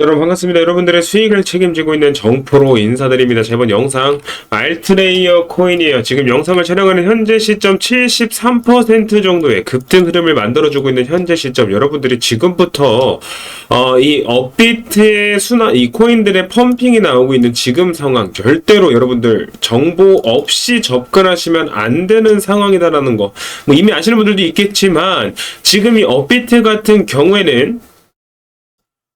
여러분 반갑습니다. 여러분들의 수익을 책임지고 있는 정프로 인사드립니다. 자, 이번 영상 알트레이어 코인이에요. 지금 영상을 촬영하는 현재 시점 73% 정도의 급등 흐름을 만들어주고 있는 현재 시점 여러분들이 지금부터 어, 이 업비트의 순환 이 코인들의 펌핑이 나오고 있는 지금 상황 절대로 여러분들 정보 없이 접근하시면 안 되는 상황이다라는 거. 뭐 이미 아시는 분들도 있겠지만 지금 이 업비트 같은 경우에는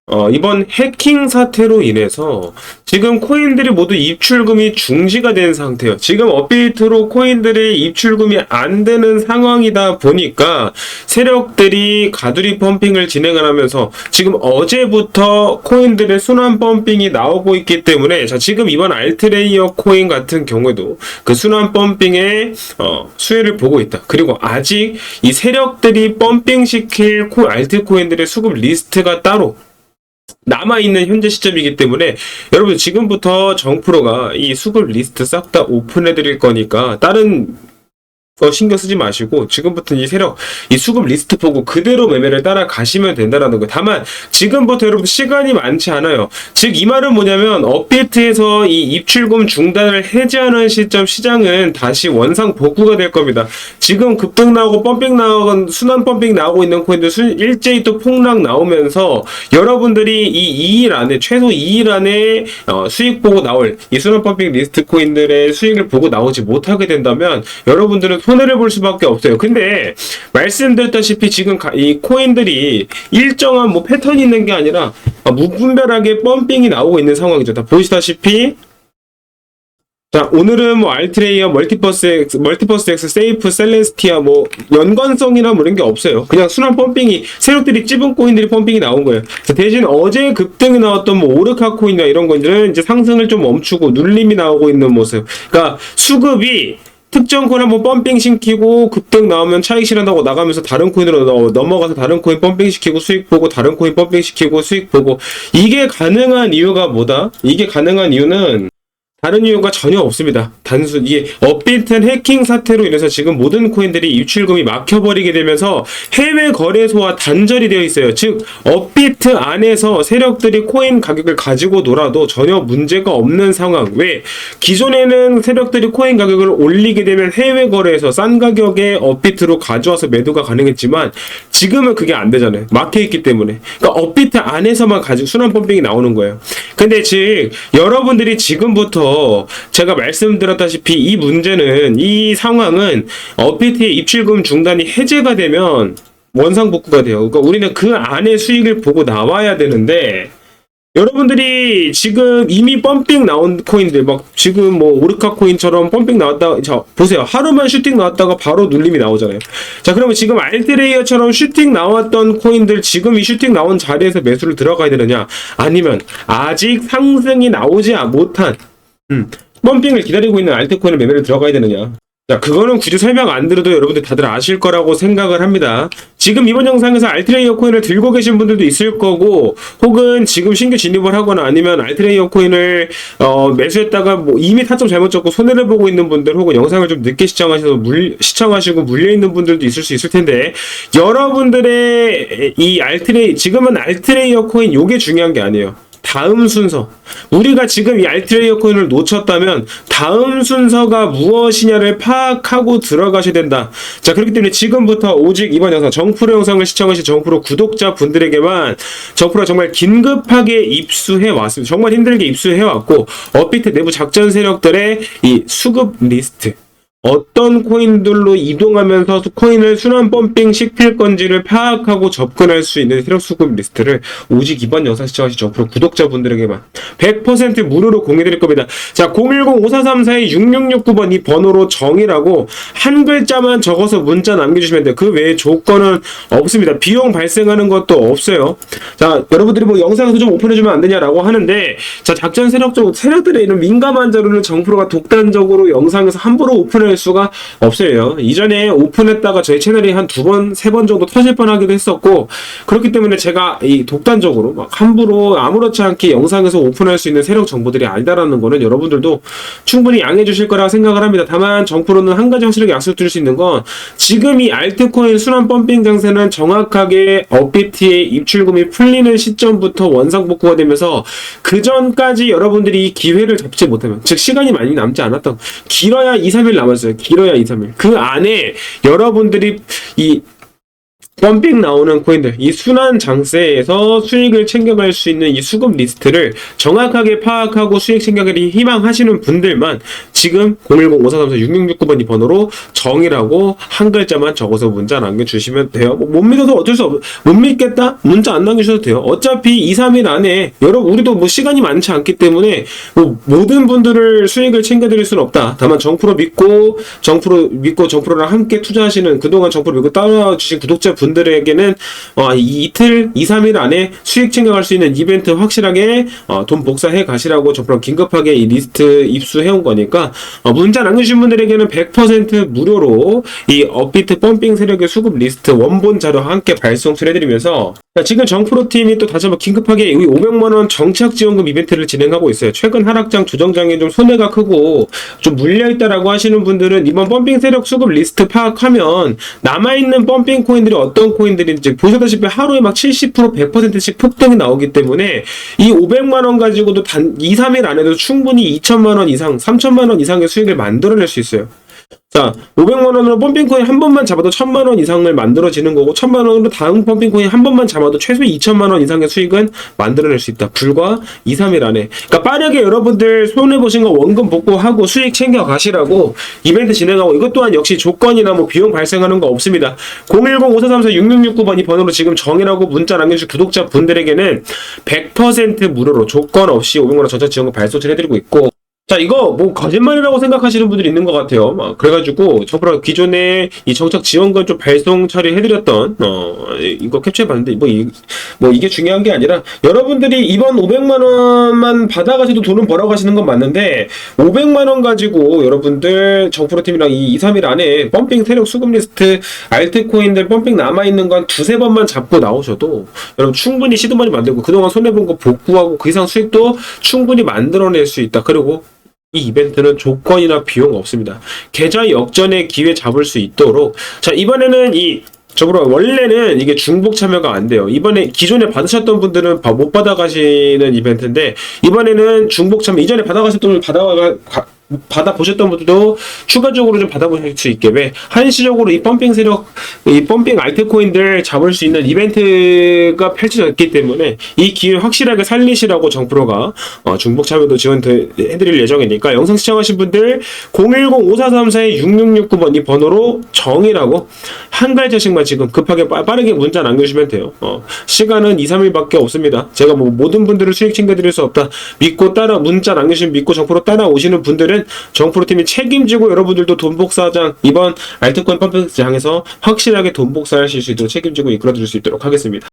어, 이번 해킹 사태로 인해서 지금 코인들이 모두 입출금이 중지가 된 상태예요. 지금 업데이트로 코인들의 입출금이 안 되는 상황이다 보니까 세력들이 가두리 펌핑을 진행을 하면서 지금 어제부터 코인들의 순환 펌핑이 나오고 있기 때문에 자 지금 이번 알트레이어 코인 같은 경우에도 그 순환 펌핑의 어, 수혜를 보고 있다. 그리고 아직 이 세력들이 펌핑 시킬 코 알트 코인들의 수급 리스트가 따로 남아있는 현재 시점이기 때문에 여러분 지금부터 정프로가 이 수급 리스트 싹 다 오픈해 드릴 거니까 다른 거 신경 쓰지 마시고 지금부터 이 세력 이 수급 리스트 보고 그대로 매매를 따라가시면 된다라는 거예요. 다만 지금부터 여러분 시간이 많지 않아요. 즉 이 말은 뭐냐면 업데이트에서 이 입출금 중단을 해제하는 시점 시장은 다시 원상 복구가 될 겁니다. 지금 급등 나오고 펌핑 나오고 순환 펌핑 나오고 있는 코인들 수, 일제히 또 폭락 나오면서 여러분들이 이 2일 안에 최소 2일 안에 어, 수익 보고 나올 이 순환 펌핑 리스트 코인들의 수익을 보고 나오지 못하게 된다면 여러분들은 손해를 볼 수밖에 없어요. 근데 말씀드렸다시피 지금 가- 이 코인들이 일정한 뭐 패턴이 있는 게 아니라 아, 무분별하게 펌핑이 나오고 있는 상황이죠. 다 보시다시피 자, 오늘은 뭐 알트레이어, 멀티버스 X, 멀티버스 X, 세이프, 셀레스티아 뭐 연관성이나 뭐 이런 게 없어요. 그냥 순환 펌핑이 세력들이 찝은 코인들이 펌핑이 나온 거예요. 대신 어제 급등이 나왔던 뭐 오르카 코인이나 이런 것들은 이제 상승을 좀 멈추고 눌림이 나오고 있는 모습. 그러니까 수급이 특정 코인 한번 펌핑 시키고 급등 나오면 차익 실현하고 나가면서 다른 코인으로 넘- 넘어가서 다른 코인 펌핑 시키고 수익 보고 다른 코인 펌핑 시키고 수익 보고 이게 가능한 이유가 뭐다? 이게 가능한 이유는 다른 이유가 전혀 없습니다. 단순 이게 업비트한 해킹 사태로 인해서 지금 모든 코인들이 입출금이 막혀버리게 되면서 해외 거래소와 단절이 되어 있어요. 즉 업비트 안에서 세력들이 코인 가격을 가지고 놀아도 전혀 문제가 없는 상황. 왜 기존에는 세력들이 코인 가격을 올리게 되면 해외 거래에서 싼 가격에 업비트로 가져와서 매도가 가능했지만 지금은 그게 안 되잖아요. 막혀 있기 때문에. 그러니까 업비트 안에서만 가지고 순환 펌핑이 나오는 거예요. 근데 즉 여러분들이 지금부터 제가 말씀드렸다시피 이 문제는 이 상황은 업비트의 입출금 중단이 해제가 되면 원상복구가 돼요. 그러니까 우리는 그 안에 수익을 보고 나와야 되는데 여러분들이 지금 이미 펌핑 나온 코인들 막 지금 뭐 오르카 코인처럼 펌핑 나왔다 자 보세요. 하루만 슈팅 나왔다가 바로 눌림이 나오잖아요. 자 그러면 지금 알트레이어처럼 슈팅 나왔던 코인들 지금 이 슈팅 나온 자리에서 매수를 들어가야 되느냐? 아니면 아직 상승이 나오지 못한 음, 펌핑을 기다리고 있는 알트코인을 매매를 들어가야 되느냐 자, 그거는 굳이 설명 안 들어도 여러분들 다들 아실 거라고 생각을 합니다. 지금 이번 영상에서 알트레이어 코인을 들고 계신 분들도 있을 거고, 혹은 지금 신규 진입을 하거나 아니면 알트레이어 코인을, 어, 매수했다가 뭐 이미 타점 잘못 잡고 손해를 보고 있는 분들, 혹은 영상을 좀 늦게 시청하셔서 물, 시청하시고 물려 있는 분들도 있을 수 있을 텐데, 여러분들의 이 알트레이, 지금은 알트레이어 코인 요게 중요한 게 아니에요. 다음 순서. 우리가 지금 이 알트레이어 코인을 놓쳤다면 다음 순서가 무엇이냐를 파악하고 들어가셔야 된다. 자, 그렇기 때문에 지금부터 오직 이번 영상 정프로 영상을 시청하신 정프로 구독자 분들에게만 정프로 정말 긴급하게 입수해 왔습니다. 정말 힘들게 입수해 왔고 업비트 내부 작전 세력들의 이 수급 리스트 어떤 코인들로 이동하면서 코인을 순환 펌핑 시킬 건지를 파악하고 접근할 수 있는 세력 수급 리스트를 오직 이번 영상 시청하신 정프로 구독자분들에게만 100% 무료로 공유드릴 겁니다. 자, 010-5434-6669번 이 번호로 정이라고 한 글자만 적어서 문자 남겨주시면 돼요. 그 외에 조건은 없습니다. 비용 발생하는 것도 없어요. 자, 여러분들이 뭐 영상에서 좀 오픈해주면 안 되냐라고 하는데, 자, 작전 세력적, 세력들의 이런 민감한 자료를 정프로가 독단적으로 영상에서 함부로 오픈을 오픈할 수가 없어요. 이전에 오픈했다가 저희 채널이 한 두 번, 세 번 정도 터질 뻔하기도 했었고 그렇기 때문에 제가 이 독단적으로 막 함부로 아무렇지 않게 영상에서 오픈할 수 있는 세력 정보들이 아니다라는 거는 여러분들도 충분히 양해해 주실 거라 생각을 합니다. 다만 정프로는 한 가지 확실하게 약속드릴 수 있는 건 지금 이 알트코인 순환 펌핑 장세는 정확하게 업비트의 입출금이 풀리는 시점부터 원상 복구가 되면서 그 전까지 여러분들이 이 기회를 잡지 못하면 즉 시간이 많이 남지 않았던 길어야 2, 3일 남았어요. 길어야 2, 3일. 그 안에 여러분들이 이 펌핑 나오는 코인들, 이 순환 장세에서 수익을 챙겨갈 수 있는 이 수급 리스트를 정확하게 파악하고 수익 챙겨가기 희망하시는 분들만 지금 010-5434-6669번 이 번호로 정이라고 한 글자만 적어서 문자 남겨주시면 돼요. 뭐 못 믿어도 어쩔 수 없, 못 믿겠다? 문자 안 남겨주셔도 돼요. 어차피 2, 3일 안에, 여러분, 우리도 뭐 시간이 많지 않기 때문에 뭐 모든 분들을 수익을 챙겨드릴 수는 없다. 다만 정프로 믿고, 정프로 믿고 정프로랑 함께 투자하시는 그동안 정프로 믿고 따라주신 구독자 분들 에게는 어, 이 이틀, 2, 3일 안에 수익 챙겨갈 수 있는 이벤트 확실하게 어, 돈 복사해 가시라고 정프로 긴급하게 이 리스트 입수해 온 거니까 어, 문자 남겨주신 분들에게는 100% 무료로 이 업비트 펌핑 세력의 수급 리스트 원본 자료 함께 발송해드리면서 지금 정프로 팀이 또 다시 한번 긴급하게 이 500만원 정착 지원금 이벤트를 진행하고 있어요. 최근 하락장 조정장에 좀 손해가 크고 좀 물려있다라고 하시는 분들은 이번 펌핑 세력 수급 리스트 파악하면 남아있는 펌핑 코인들이 어떤 코인들인지 보셨다시피 하루에 막 70% 100%씩 폭등이 나오기 때문에 이 500만원 가지고도 단 2, 3일 안에도 충분히 2천만원 이상, 3천만원 이상의 수익을 만들어낼 수 있어요. 자, 500만 원으로 펌핑 코인 한 번만 잡아도 1000만 원 이상을 만들어지는 거고 1000만 원으로 다음 펌핑 코인 한 번만 잡아도 최소 2000만 원 이상의 수익은 만들어낼 수 있다. 불과 2, 3일 안에. 그러니까 빠르게 여러분들 손해 보신 거 원금 복구하고 수익 챙겨 가시라고 이벤트 진행하고 이것 또한 역시 조건이나 뭐 비용 발생하는 거 없습니다. 010-5434-6669번 이 번호로 지금 정이라고 문자 남겨주신 구독자 분들에게는 100% 무료로 조건 없이 500만 원 전차 지원금 발송을 해드리고 있고 자, 이거 뭐 거짓말이라고 생각하시는 분들이 있는 것 같아요. 막 그래가지고 정프로 기존에 이 정착 지원금 좀 발송 처리해드렸던 어 이거 캡처해봤는데 뭐, 이, 뭐 이게 중요한 게 아니라 여러분들이 이번 500만 원만 받아가지고 돈은 벌어가시는 건 맞는데 500만 원 가지고 여러분들 정프로 팀이랑 이 2, 3일 안에 펌핑 세력 수급 리스트 알트코인들 펌핑 남아있는 건 두세 번만 잡고 나오셔도 여러분 충분히 시드 많이 만들고 그동안 손해본 거 복구하고 그 이상 수익도 충분히 만들어낼 수 있다. 그리고 이 이벤트는 조건이나 비용 없습니다. 계좌 역전의 기회 잡을 수 있도록 자 이번에는 이 저으로 원래는 이게 중복 참여가 안 돼요. 이번에 기존에 받으셨던 분들은 바- 못 받아가시는 이벤트인데 이번에는 중복 참여 이전에 받아가셨던 분 받아가 가- 받아보셨던 분들도 추가적으로 좀 받아보실 수 있게 왜 한시적으로 이 펌핑 세력 이 펌핑 알트 코인들 잡을 수 있는 이벤트가 펼쳐져 있기 때문에 이 기회 확실하게 살리시라고 정프로가 어, 중복 참여도 지원해드릴 예정이니까 영상 시청하신 분들 010-5434-6669번 이 번호로 정이라고 한 글자씩만 지금 급하게 빠, 빠르게 문자 남겨주시면 돼요. 어, 시간은 2, 3일밖에 없습니다. 제가 뭐 모든 분들을 수익 챙겨드릴 수 없다. 믿고 따라 문자 남겨주시면 믿고 정프로 따라오시는 분들은 정프로 팀이 책임지고 여러분들도 돈 복사장 이번 알트코인 펌핑장에서 확실하게 돈 복사하실 수 있도록 책임지고 이끌어드릴 수 있도록 하겠습니다.